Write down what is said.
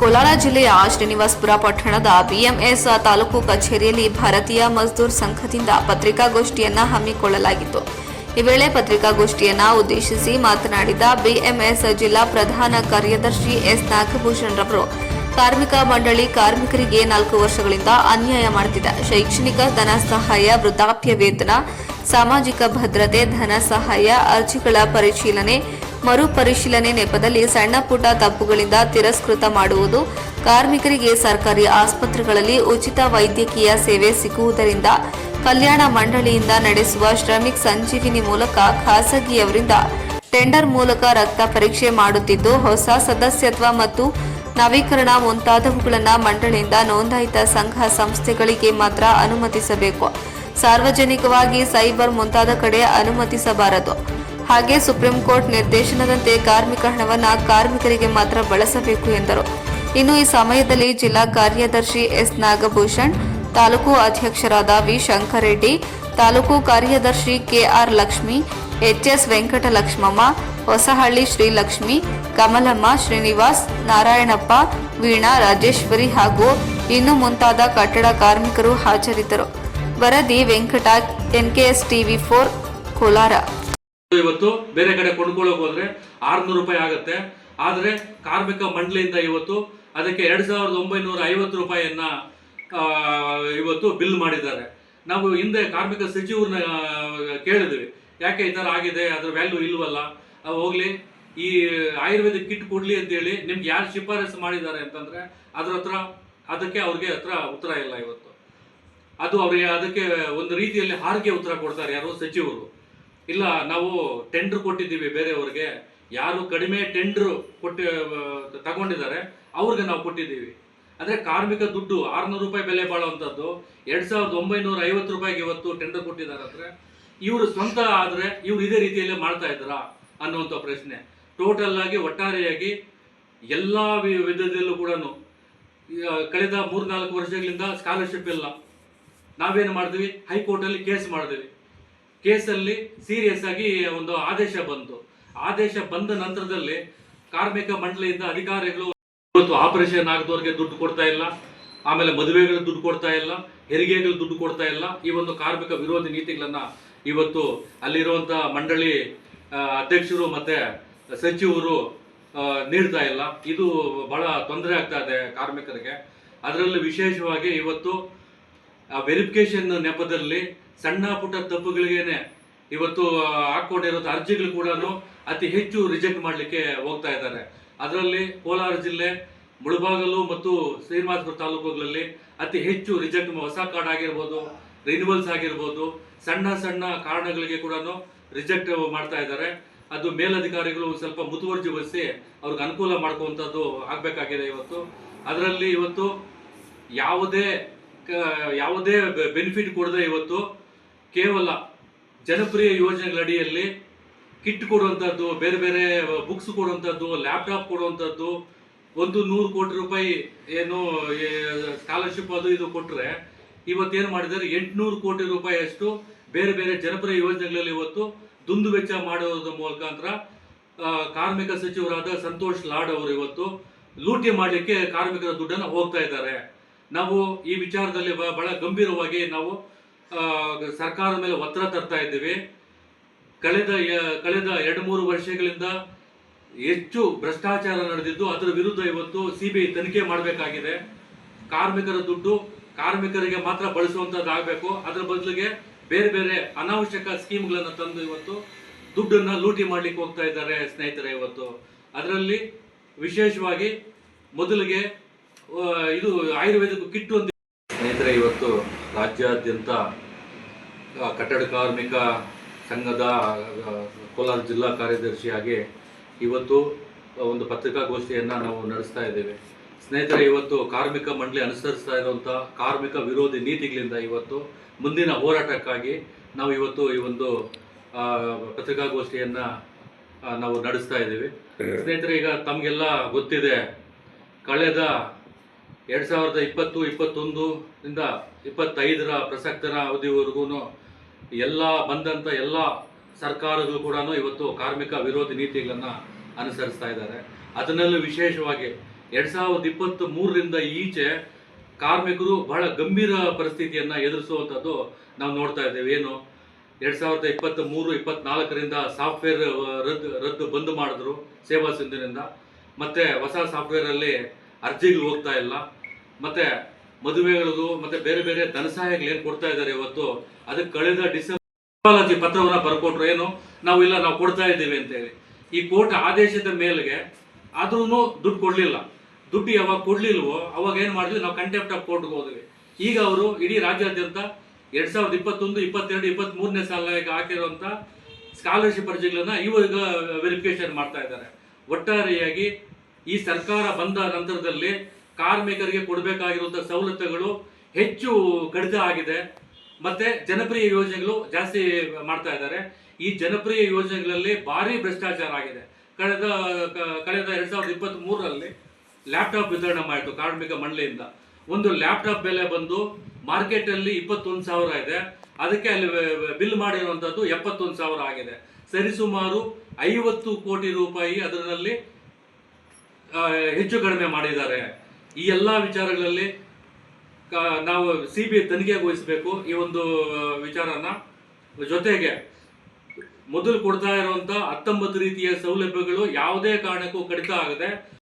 ಕೋಲಾರ ಜಿಲ್ಲೆಯ ಶ್ರೀನಿವಾಸಪುರ ಪಟ್ಟಣದ ಬಿಎಂಎಸ್ ತಾಲೂಕು ಕಚೇರಿಯಲ್ಲಿ ಭಾರತೀಯ ಮಜ್ದೂರ್ ಸಂಘದಿಂದ ಪತ್ರಿಕಾಗೋಷ್ಠಿಯನ್ನ ಹಮ್ಮಿಕೊಳ್ಳಲಾಗಿತ್ತು. ಈ ವೇಳೆ ಪತ್ರಿಕಾಗೋಷ್ಠಿಯನ್ನ ಉದ್ದೇಶಿಸಿ ಮಾತನಾಡಿದ ಬಿಎಂಎಸ್ ಜಿಲ್ಲಾ ಪ್ರಧಾನ ಕಾರ್ಯದರ್ಶಿ ಎಸ್ ನಾಗಭೂಷಣ್ ರವರು, ಕಾರ್ಮಿಕ ಮಂಡಳಿ ಕಾರ್ಮಿಕರಿಗೆ ನಾಲ್ಕು ವರ್ಷಗಳಿಂದ ಅನ್ಯಾಯ ಮಾಡುತ್ತಿದೆ. ಶೈಕ್ಷಣಿಕ ಧನ ಸಹಾಯ, ವೃದ್ಧಾಪ್ಯ ವೇತನ, ಸಾಮಾಜಿಕ ಭದ್ರತೆ, ಧನ ಸಹಾಯ, ಅರ್ಜಿಗಳ ಪರಿಶೀಲನೆ ಮರುಪರಿಶೀಲನೆ ನೆಪದಲ್ಲಿ ಸಣ್ಣ ಪುಟ್ಟ ತಪ್ಪುಗಳಿಂದ ತಿರಸ್ಕೃತ ಮಾಡುವುದು, ಕಾರ್ಮಿಕರಿಗೆ ಸರ್ಕಾರಿ ಆಸ್ಪತ್ರೆಗಳಲ್ಲಿ ಉಚಿತ ವೈದ್ಯಕೀಯ ಸೇವೆ ಸಿಗುವುದರಿಂದ, ಕಲ್ಯಾಣ ಮಂಡಳಿಯಿಂದ ನಡೆಸುವ ಶ್ರಮಿಕ್ ಸಂಜೀವಿನಿ ಮೂಲಕ ಖಾಸಗಿಯವರಿಂದ ಟೆಂಡರ್ ಮೂಲಕ ರಕ್ತ ಪರೀಕ್ಷೆ ಮಾಡುತ್ತಿದ್ದು, ಹೊಸ ಸದಸ್ಯತ್ವ ಮತ್ತು ನವೀಕರಣ ಮುಂತಾದವುಗಳನ್ನು ಮಂಡಳಿಯಿಂದ ನೋಂದಾಯಿತ ಸಂಘ ಸಂಸ್ಥೆಗಳಿಗೆ ಮಾತ್ರ ಅನುಮತಿಸಬೇಕು. ಸಾರ್ವಜನಿಕವಾಗಿ ಸೈಬರ್ ಮುಂತಾದ ಕಡೆ ಅನುಮತಿಸಬಾರದು. ಹಾಗೆ ಸುಪ್ರೀಂ ಕೋರ್ಟ್ ನಿರ್ದೇಶನದಂತೆ ಕಾರ್ಮಿಕ ಹಣವನ್ನು ಕಾರ್ಮಿಕರಿಗೆ ಮಾತ್ರ ಬಳಸಬೇಕು ಎಂದರು. ಇನ್ನು ಈ ಸಮಯದಲ್ಲಿ ಜಿಲ್ಲಾ ಕಾರ್ಯದರ್ಶಿ ಎಸ್ ನಾಗಭೂಷಣ್, ತಾಲೂಕು ಅಧ್ಯಕ್ಷರಾದ ವಿ ಶಂಕರೆಡ್ಡಿ, ತಾಲೂಕು ಕಾರ್ಯದರ್ಶಿ ಕೆಆರ್ ಲಕ್ಷ್ಮಿ ಎಚ್ಎಸ್ ವೆಂಕಟಲಕ್ಷ್ಮಮ್ಮ, ಹೊಸಹಳ್ಳಿ ಶ್ರೀಲಕ್ಷ್ಮಿ, ಕಮಲಮ್ಮ, ಶ್ರೀನಿವಾಸ್, ನಾರಾಯಣಪ್ಪ, ವೀಣಾ, ರಾಜೇಶ್ವರಿ ಹಾಗೂ ಇನ್ನು ಮುಂತಾದ ಕಟ್ಟಡ ಕಾರ್ಮಿಕರು ಹಾಜರಿದ್ದರು. ವರದಿ Venkata NKS TV four, Kolar. ಇವತ್ತು ಬೇರೆ ಕಡೆ ಕೊಂಡ್ಕೊಳ್ಳೋಕೆ ಹೋದ್ರೆ ಆರ್ನೂರು ರೂಪಾಯಿ ಆಗುತ್ತೆ. ಆದರೆ ಕಾರ್ಮಿಕ ಮಂಡಳಿಯಿಂದ ಇವತ್ತು ಅದಕ್ಕೆ ಎರಡು ಸಾವಿರದ ಒಂಬೈನೂರ ಐವತ್ತು ರೂಪಾಯಿಯನ್ನ ಇವತ್ತು ಬಿಲ್ ಮಾಡಿದ್ದಾರೆ. ನಾವು ಹಿಂದೆ ಕಾರ್ಮಿಕ ಸಚಿವರನ್ನ ಕೇಳಿದ್ವಿ. ಯಾಕೆ ಈ ಥರ ಆಗಿದೆ? ಅದರ ವ್ಯಾಲ್ಯೂ ಇಲ್ವಲ್ಲ? ಹೋಗಲಿ, ಈ ಆಯುರ್ವೇದಿಕ್ ಕಿಟ್ ಕೊಡ್ಲಿ ಅಂತೇಳಿ ನಿಮ್ಗೆ ಯಾರು ಶಿಫಾರಸು ಮಾಡಿದ್ದಾರೆ ಅಂತಂದ್ರೆ ಅದ್ರ ಹತ್ರ, ಅದಕ್ಕೆ ಅವ್ರಿಗೆ ಹತ್ರ ಉತ್ತರ ಇಲ್ಲ ಇವತ್ತು. ಅದು ಅವರಿಗೆ ಅದಕ್ಕೆ ಒಂದು ರೀತಿಯಲ್ಲಿ ಹಾರಿಕೆ ಉತ್ತರ ಕೊಡ್ತಾರೆ ಯಾರು ಸಚಿವರು. ಇಲ್ಲ, ನಾವು ಟೆಂಡ್ರ್ ಕೊಟ್ಟಿದ್ದೀವಿ ಬೇರೆಯವ್ರಿಗೆ. ಯಾರು ಕಡಿಮೆ ಟೆಂಡರ್ ಕೊಟ್ಟು ತಗೊಂಡಿದ್ದಾರೆ, ಅವ್ರಿಗೆ ನಾವು ಕೊಟ್ಟಿದ್ದೀವಿ. ಅಂದರೆ ಕಾರ್ಮಿಕ ದುಡ್ಡು ಆರುನೂರು ರೂಪಾಯಿ ಬೆಲೆ ಬಾಳುವಂಥದ್ದು. ಎರಡು ಸಾವಿರದ ಒಂಬೈನೂರ ಐವತ್ತು ರೂಪಾಯಿಗೆ ಇವತ್ತು ಟೆಂಡರ್ ಕೊಟ್ಟಿದ್ದಾರೆ ಅಂದರೆ ಇವರು ಸ್ವಂತ ಆದರೆ ಇವ್ರು ಇದೇ ರೀತಿಯಲ್ಲಿ ಮಾಡ್ತಾ ಇದ್ದಾರಾ ಅನ್ನುವಂಥ ಪ್ರಶ್ನೆ. ಟೋಟಲ್ ಆಗಿ ಒಟ್ಟಾರೆಯಾಗಿ ಎಲ್ಲ ವಿಧದಲ್ಲೂ ಕೂಡ ಕಳೆದ ಮೂರ್ನಾಲ್ಕು ವರ್ಷಗಳಿಂದ ಸ್ಕಾಲರ್ಶಿಪ್ ಇಲ್ಲ. ನಾವೇನು ಮಾಡಿದ್ವಿ ಹೈಕೋರ್ಟಲ್ಲಿ ಕೇಸ್ ಮಾಡಿದ್ವಿ ಕೇಸಲ್ಲಿ ಸೀರಿಯಸ್ ಆಗಿ ಒಂದು ಆದೇಶ ಬಂತು. ಆದೇಶ ಬಂದ ನಂತರದಲ್ಲಿ ಕಾರ್ಮಿಕ ಮಂಡಳಿಯಿಂದ ಅಧಿಕಾರಿಗಳು ಇವತ್ತು ಆಪರೇಷನ್ ಆಗದವ್ರಿಗೆ ದುಡ್ಡು ಕೊಡ್ತಾ ಇಲ್ಲ. ಆಮೇಲೆ ಮದುವೆಗಳಿಗೆ ದುಡ್ಡು ಕೊಡ್ತಾ ಇಲ್ಲ. ಹೆರಿಗೆಗಳು ದುಡ್ಡು ಕೊಡ್ತಾ ಇಲ್ಲ. ಈ ಒಂದು ಕಾರ್ಮಿಕ ವಿರೋಧಿ ನೀತಿಗಳನ್ನ ಇವತ್ತು ಅಲ್ಲಿರುವಂಥ ಮಂಡಳಿ ಅಧ್ಯಕ್ಷರು ಮತ್ತೆ ಸಚಿವರು ನೀಡ್ತಾ ಇಲ್ಲ. ಇದು ಬಹಳ ತೊಂದರೆ ಆಗ್ತಾ ಇದೆ ಕಾರ್ಮಿಕರಿಗೆ. ಅದರಲ್ಲಿ ವಿಶೇಷವಾಗಿ ಇವತ್ತು ವೆರಿಫಿಕೇಶನ್ ನೆಪದಲ್ಲಿ ಸಣ್ಣ ಪುಟ್ಟ ತಪ್ಪುಗಳಿಗೇನೆ ಇವತ್ತು ಆ, ಹಾಕೊಂಡಿರೋ ಅರ್ಜಿಗಳು ಕೂಡ ಅತಿ ಹೆಚ್ಚು ರಿಜೆಕ್ಟ್ ಮಾಡಲಿಕ್ಕೆ ಹೋಗ್ತಾ ಇದ್ದಾರೆ. ಅದರಲ್ಲಿ ಕೋಲಾರ ಜಿಲ್ಲೆ ಮುಳಬಾಗಲು ಮತ್ತು ಶ್ರೀನಿವಾಸಪುರ ತಾಲೂಕುಗಳಲ್ಲಿ ಅತಿ ಹೆಚ್ಚು ರಿಜೆಕ್ಟ್ ಹೊಸ ಕಾರ್ಡ್ ಆಗಿರ್ಬೋದು ರಿನ್ಯೂವಲ್ಸ್ ಆಗಿರ್ಬೋದು ಸಣ್ಣ ಸಣ್ಣ ಕಾರಣಗಳಿಗೆ ಕೂಡ ರಿಜೆಕ್ಟ್ ಮಾಡ್ತಾ ಇದ್ದಾರೆ. ಅದು ಮೇಲಧಿಕಾರಿಗಳು ಸ್ವಲ್ಪ ಮುತುವರ್ಜಿ ವಹಿಸಿ ಅವ್ರಿಗೆ ಅನುಕೂಲ ಮಾಡ್ಕೋವಂಥದ್ದು ಆಗಬೇಕಾಗಿದೆ ಇವತ್ತು. ಅದರಲ್ಲಿ ಇವತ್ತು ಯಾವುದೇ ಯಾವುದೇ ಬೆನಿಫಿಟ್ ಕೊಡದೆ ಇವತ್ತು ಕೇವಲ ಜನಪ್ರಿಯ ಯೋಜನೆಗಳ ಅಡಿಯಲ್ಲಿ ಕಿಟ್ ಕೊಡುವಂಥದ್ದು ಬೇರೆ ಬೇರೆ ಬುಕ್ಸ್ ಕೊಡುವಂಥದ್ದು ಲ್ಯಾಪ್ಟಾಪ್ ಕೊಡುವಂಥದ್ದು ಒಂದು ನೂರು ಕೋಟಿ ರೂಪಾಯಿ ಏನು ಸ್ಕಾಲರ್ಶಿಪ್ ಅದು ಇದು ಕೊಟ್ಟರೆ ಇವತ್ತೇನು ಮಾಡಿದ್ದಾರೆ? ಎಂಟುನೂರು ಕೋಟಿ ರೂಪಾಯಿಯಷ್ಟು ಬೇರೆ ಬೇರೆ ಜನಪ್ರಿಯ ಯೋಜನೆಗಳಲ್ಲಿ ಇವತ್ತು ದುಂದು ವೆಚ್ಚ ಮಾಡೋದ್ರ ಮುಖಾಂತರ ಕಾರ್ಮಿಕ ಸಚಿವರಾದ ಸಂತೋಷ್ ಲಾಡ್ ಅವರು ಇವತ್ತು ಲೂಟಿ ಮಾಡಲಿಕ್ಕೆ ಕಾರ್ಮಿಕರ ದುಡ್ಡನ್ನು ಹೋಗ್ತಾ ಇದ್ದಾರೆ. ನಾವು ಈ ವಿಚಾರದಲ್ಲಿ ಬ- ಬಹಳ ಗಂಭೀರವಾಗಿ ನಾವು ಸರ್ಕಾರದ ಮೇಲೆ ಒತ್ತಡ ತರ್ತಾ ಇದ್ದೀವಿ. ಕಳೆದ ಕಳೆದ ಎರಡು ಮೂರು ವರ್ಷಗಳಿಂದ ಹೆಚ್ಚು ಭ್ರಷ್ಟಾಚಾರ ನಡೆದಿದ್ದು, ಅದರ ವಿರುದ್ಧ ಇವತ್ತು ಸಿಬಿಐ ತನಿಖೆ ಮಾಡಬೇಕಾಗಿದೆ. ಕಾರ್ಮಿಕರ ದುಡ್ಡು ಕಾರ್ಮಿಕರಿಗೆ ಮಾತ್ರ ಬಳಸುವಂತದ್ದಾಗಬೇಕು ಅದರ ಬದಲಿಗೆ ಬೇರೆ ಬೇರೆ ಅನಾವಶ್ಯಕ ಸ್ಕೀಮ್ಗಳನ್ನು ತಂದು ಇವತ್ತು ದುಡ್ಡನ್ನು ಲೂಟಿ ಮಾಡ್ಲಿಕ್ಕೆ ಹೋಗ್ತಾ ಇದ್ದಾರೆ ಸ್ನೇಹಿತರೆ ಇವತ್ತು. ಅದರಲ್ಲಿ ವಿಶೇಷವಾಗಿ ಮೊದಲಿಗೆ ಇದು ಆಯುರ್ವೇದಕ್ಕೆ ಕಿಟ್ಟು ಅಂತ. ಸ್ನೇಹಿತರೆ ಇವತ್ತು ರಾಜ್ಯಾದ್ಯಂತ ಕಟ್ಟಡ ಕಾರ್ಮಿಕ ಸಂಘದ ಕೋಲಾರ ಜಿಲ್ಲಾ ಕಾರ್ಯದರ್ಶಿಯಾಗಿ ಇವತ್ತು ಒಂದು ಪತ್ರಿಕಾಗೋಷ್ಠಿಯನ್ನು ನಾವು ನಡೆಸ್ತಾ ಇದ್ದೇವೆ. ಸ್ನೇಹಿತರೆ ಇವತ್ತು ಕಾರ್ಮಿಕ ಮಂಡಳಿ ಅನುಸರಿಸ್ತಾ ಇರುವಂಥ ಕಾರ್ಮಿಕ ವಿರೋಧಿ ನೀತಿಗಳಿಂದ ಇವತ್ತು ಮುಂದಿನ ಹೋರಾಟಕ್ಕಾಗಿ ನಾವು ಇವತ್ತು ಈ ಒಂದು ಪತ್ರಿಕಾಗೋಷ್ಠಿಯನ್ನು ನಾವು ನಡೆಸ್ತಾ ಇದ್ದೀವಿ. ಸ್ನೇಹಿತರೆ ಈಗ ತಮಗೆಲ್ಲ ಗೊತ್ತಿದೆ ಕಳೆದ ಎರಡು ಸಾವಿರದ ಇಪ್ಪತ್ತು, ಇಪ್ಪತ್ತೊಂದು ಇಂದ ಇಪ್ಪತ್ತೈದರ ಪ್ರಸಕ್ತನ ಅವಧಿವರೆಗೂ ಎಲ್ಲ ಬಂದಂಥ ಎಲ್ಲ ಸರ್ಕಾರಗಳು ಕೂಡ ಇವತ್ತು ಕಾರ್ಮಿಕ ವಿರೋಧಿ ನೀತಿಗಳನ್ನು ಅನುಸರಿಸ್ತಾ ಇದ್ದಾರೆ. ಅದರಲ್ಲೂ ವಿಶೇಷವಾಗಿ ಎರಡು ಸಾವಿರದ ಇಪ್ಪತ್ತ್ ಮೂರರಿಂದ ಈಚೆ ಕಾರ್ಮಿಕರು ಬಹಳ ಗಂಭೀರ ಪರಿಸ್ಥಿತಿಯನ್ನ ಎದುರಿಸುವಂಥದ್ದು ನಾವು ನೋಡ್ತಾ ಇದ್ದೇವೆ. ಏನು? ಎರಡು ಸಾವಿರದ ಇಪ್ಪತ್ತ್ ಮೂರು ಇಪ್ಪತ್ನಾಲ್ಕರಿಂದ ಸಾಫ್ಟ್ವೇರ್ ರದ್ದು ರದ್ದು ಬಂದ್ ಮಾಡಿದ್ರು ಸೇವಾ ಸಿಂಧುನಿಂದ ಮತ್ತೆ ಹೊಸ ಸಾಫ್ಟ್ವೇರ್ ಅಲ್ಲಿ ಅರ್ಜಿಗಳು ಹೋಗ್ತಾ ಇಲ್ಲ. ಮತ್ತೆ ಮದುವೆಗಳದು, ಮತ್ತೆ ಬೇರೆ ಬೇರೆ ಧನ ಸಹಾಯಗಳು ಏನ್ ಕೊಡ್ತಾ ಇದ್ದಾರೆ ಇವತ್ತು? ಅದಕ್ಕೆ ಕಳೆದ ಡಿಸೆಂಬರ್ ಪತ್ರವನ್ನ ಬರ್ಕೊಟ್ರು. ಏನು? ನಾವು ಇಲ್ಲ, ನಾವು ಕೊಡ್ತಾ ಇದ್ದೀವಿ ಅಂತೇಳಿ ಈ ಕೋರ್ಟ್ ಆದೇಶದ ಮೇಲೆಗೆ ಆದ್ರೂ ದುಡ್ಡು ಕೊಡ್ಲಿಲ್ಲ. ದುಡ್ಡು ಯಾವಾಗ ಕೊಡ್ಲಿಲ್ವೋ, ಅವಾಗ ಏನ್ ಮಾಡಿದ್ವಿ? ನಾವು ಕಂಟೆಂಪ್ಟ್ ಆಫ್ ಕೋರ್ಟ್ಗೆ ಹೋದ್ವಿ. ಈಗ ಅವರು ಇಡೀ ರಾಜ್ಯಾದ್ಯಂತ ಎರಡ್ ಸಾವಿರದ ಇಪ್ಪತ್ತೊಂದು, ಇಪ್ಪತ್ತೆರಡು ಇಪ್ಪತ್ತ್ ಮೂರನೇ ಸಾಲಿಗೆ ಹಾಕಿರುವಂತ ಸ್ಕಾಲರ್ಶಿಪ್ ಅರ್ಜಿಗಳನ್ನ ಇವಾಗ ವೆರಿಫಿಕೇಶನ್ ಮಾಡ್ತಾ ಇದ್ದಾರೆ. ಒಟ್ಟಾರೆಯಾಗಿ ಈ ಸರ್ಕಾರ ಬಂದ ನಂತರದಲ್ಲಿ ಕಾರ್ಮಿಕರಿಗೆ ಕೊಡಬೇಕಾಗಿರುವಂಥ ಸವಲತ್ತುಗಳು ಹೆಚ್ಚು ಕಡಿತ ಆಗಿದೆ. ಮತ್ತೆ ಜನಪ್ರಿಯ ಯೋಜನೆಗಳು ಜಾಸ್ತಿ ಮಾಡ್ತಾ ಇದ್ದಾರೆ. ಈ ಜನಪ್ರಿಯ ಯೋಜನೆಗಳಲ್ಲಿ ಭಾರಿ ಭ್ರಷ್ಟಾಚಾರ ಆಗಿದೆ. ಕಳೆದ ಕಳೆದ ಎರಡ್ ಸಾವಿರದ ಇಪ್ಪತ್ತ್ ಮೂರರಲ್ಲಿ ಲ್ಯಾಪ್ಟಾಪ್ ವಿತರಣೆ ಮಾಡಿತು ಕಾರ್ಮಿಕ ಮಂಡಳಿಯಿಂದ. ಒಂದು ಲ್ಯಾಪ್ಟಾಪ್ ಬೆಲೆ ಬಂದು ಮಾರ್ಕೆಟ್ ಅಲ್ಲಿ ಇಪ್ಪತ್ತೊಂದು ಸಾವಿರ ಇದೆ. ಅದಕ್ಕೆ ಅಲ್ಲಿ ಬಿಲ್ ಮಾಡಿರುವಂಥದ್ದು ಎಪ್ಪತ್ತೊಂದು ಸಾವಿರ ಆಗಿದೆ. ಸರಿಸುಮಾರು ಐವತ್ತು ಕೋಟಿ ರೂಪಾಯಿ ಅದರಲ್ಲಿ ಹೆಚ್ಚು ಕಡಿಮೆ ಮಾಡಿದ್ದಾರೆ. ಈ ಎಲ್ಲಾ ವಿಚಾರಗಳಲ್ಲಿ ನಾವು ಸಿ ಬಿ ಐ ತನಿಖೆಗೆ ವಹಿಸಬೇಕು ಈ ಒಂದು ವಿಚಾರನ. ಜೊತೆಗೆ ಮೊದಲು ಕೊಡ್ತಾ ಇರುವಂತ ಹತ್ತೊಂಬತ್ತು ರೀತಿಯ ಸೌಲಭ್ಯಗಳು ಯಾವುದೇ ಕಾರಣಕ್ಕೂ ಕಡಿತ ಆಗದೆ